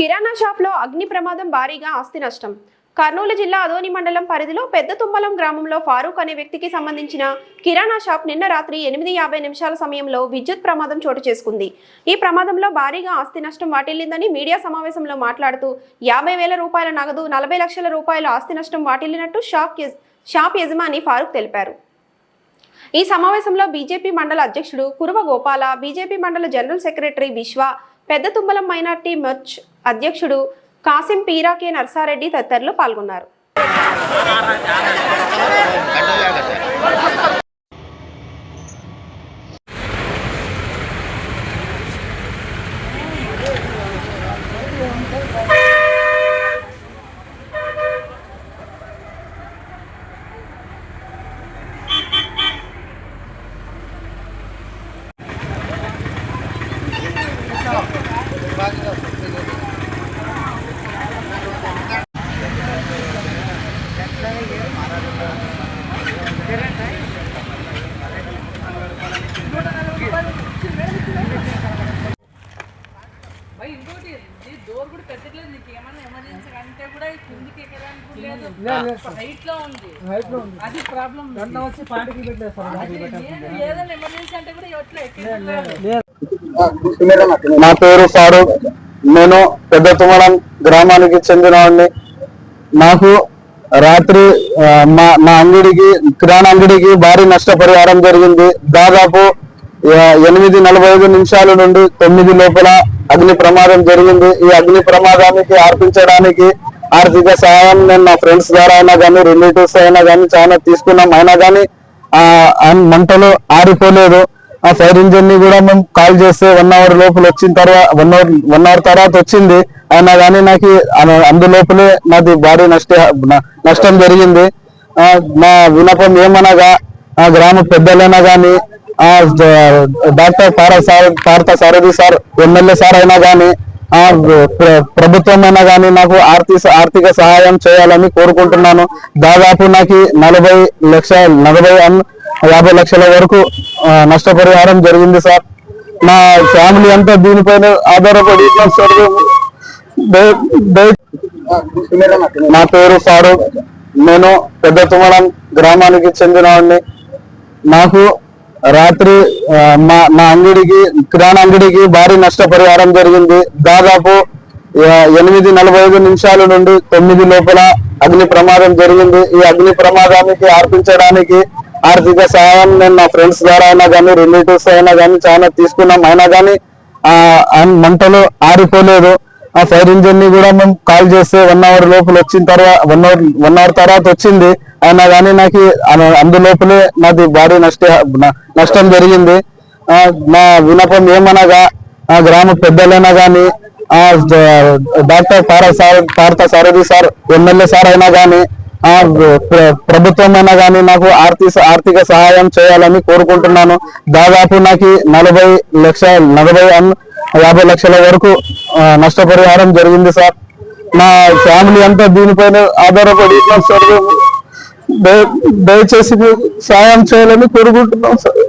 కిరాణా షాప్లో అగ్ని ప్రమాదం భారీగా ఆస్తి నష్టం. కర్నూలు జిల్లా అదోని మండలం పరిధిలో పెద్ద తుమ్మలం గ్రామంలో ఫారూక్ అనే వ్యక్తికి సంబంధించిన కిరాణా షాప్ నిన్న రాత్రి ఎనిమిది యాభై నిమిషాల సమయంలో విద్యుత్ ప్రమాదం చోటు చేసుకుంది. ఈ ప్రమాదంలో భారీగా ఆస్తి నష్టం వాటిల్లిందని మీడియా సమావేశంలో మాట్లాడుతూ యాభై వేల రూపాయల నగదు నలభై లక్షల రూపాయల ఆస్తి నష్టం వాటిల్లినట్టు షాప్ షాప్ యజమాని ఫారూక్ తెలిపారు. ఈ సమావేశంలో బీజేపీ మండల అధ్యక్షుడు కురువ గోపాల బీజేపీ మండల జనరల్ సెక్రటరీ విశ్వ పెద్ద తుమ్మలం మైనార్టీ మర్చ్ అధ్యక్షుడు కాసిం పీరా కె నర్సారెడ్డి తదితరులు పాల్గొన్నారు. డోర్ కూడా పెట్టట్లేదు నీకు ఏమైనా ఎమర్జెన్సీ అంటే కూడా ఈ కిందికి ఎక్కడానికి కూడా లేదు. హైట్లో ఉంది. అది ప్రాబ్లం వచ్చి పాటికి ఏదైనా ఎమర్జెన్సీ అంటే కూడా ఎట్లా ఎక్కడ నా పేరు ఫారూక్ నేను పెద్ద తుమ్మడం గ్రామానికి చెందినవాడిని. నాకు రాత్రి మా నా అంగడికి కిరాణా అంగడికి భారీ నష్టపరిహారం జరిగింది. దాదాపు ఎనిమిది నలభై ఐదు నిమిషాల నుండి తొమ్మిది లోపల అగ్ని ప్రమాదం జరిగింది. ఈ అగ్ని ప్రమాదానికి ఆర్పించడానికి ఆర్థిక సహాయం నేను నా ఫ్రెండ్స్ ద్వారా అయినా కానీ రిలేటివ్స్ అయినా కానీ చాలా తీసుకున్నాం. అయినా కానీ మంటలు ఆరిపోలేదు. ఆ ఫైర్ ఇంజిన్ని కూడా మేము కాల్ చేస్తే వన్ అవర్ లోపల వచ్చిన తర్వాత వన్ అవర్ వన్ అవర్ తర్వాత వచ్చింది. అయినా కానీ నాకు అందులోపలే నాది భారీ నష్ట నష్టం జరిగింది. మా నా వినపం ఏమనగా ఆ గ్రామ పెద్దలైనా కానీ ఆ డాక్టర్ పార sir Partha Sarathi sir MLA sir అయినా కానీ ఆ ప్రభుత్వం అయినా కానీ నాకు ఆర్థిక ఆర్థిక సహాయం చేయాలని కోరుకుంటున్నాను. దాదాపు నాకు నలభై లక్ష నలభై అన్- యాభై లక్షల వరకు నష్టపరిహారం జరిగింది సార్. నా ఫ్యామిలీ అంతా దీనిపైన ఆధారపడి సార్ నా పేరు ఫారూక్. నేను పెద్ద తుమ్మడం గ్రామానికి చెందినవాడిని నాకు రాత్రి మా నా అంగడికి కిరాణా అంగడికి భారీ నష్టపరిహారం జరిగింది. దాదాపు ఎనిమిది నలభై ఐదు నిమిషాల నుండి తొమ్మిది లోపల అగ్ని ప్రమాదం జరిగింది. ఈ అగ్ని ప్రమాదానికి ఆర్పించడానికి ఆర్థిక సహాయం నేను నా ఫ్రెండ్స్ ద్వారా అయినా కానీ రిలేటివ్స్ అయినా కానీ చాలా తీసుకున్నాం. అయినా కానీ మంటలు ఆరిపోలేదు. ఆ ఫైర్ ఇంజిన్ని కూడా మేము కాల్ చేస్తే వన్ అవర్ లోపల వచ్చిన తర్వాత వన్ అవర్ వన్ అవర్ తర్వాత వచ్చింది. అయినా కానీ నాకు అందులోపలే నాది భారీ నష్ట నష్టం జరిగింది. నా వినపం ఏమనగా ఆ గ్రామ పెద్దలైనా కానీ ఆ డాక్టర్ పార sir Partha Sarathi sir MLA sir అయినా కానీ ప్రభుత్వం అయినా కానీ నాకు ఆర్థిక ఆర్థిక సహాయం చేయాలని కోరుకుంటున్నాను. దాదాపు నాకు నలభై లక్ష నలభై యాభై లక్షల వరకు నష్టపరిహారం జరిగింది సార్. నా ఫ్యామిలీ అంతా దీనిపైన ఆధారపడి సార్ దయచేసి సాయం చేయాలని కోరుకుంటున్నాం సార్.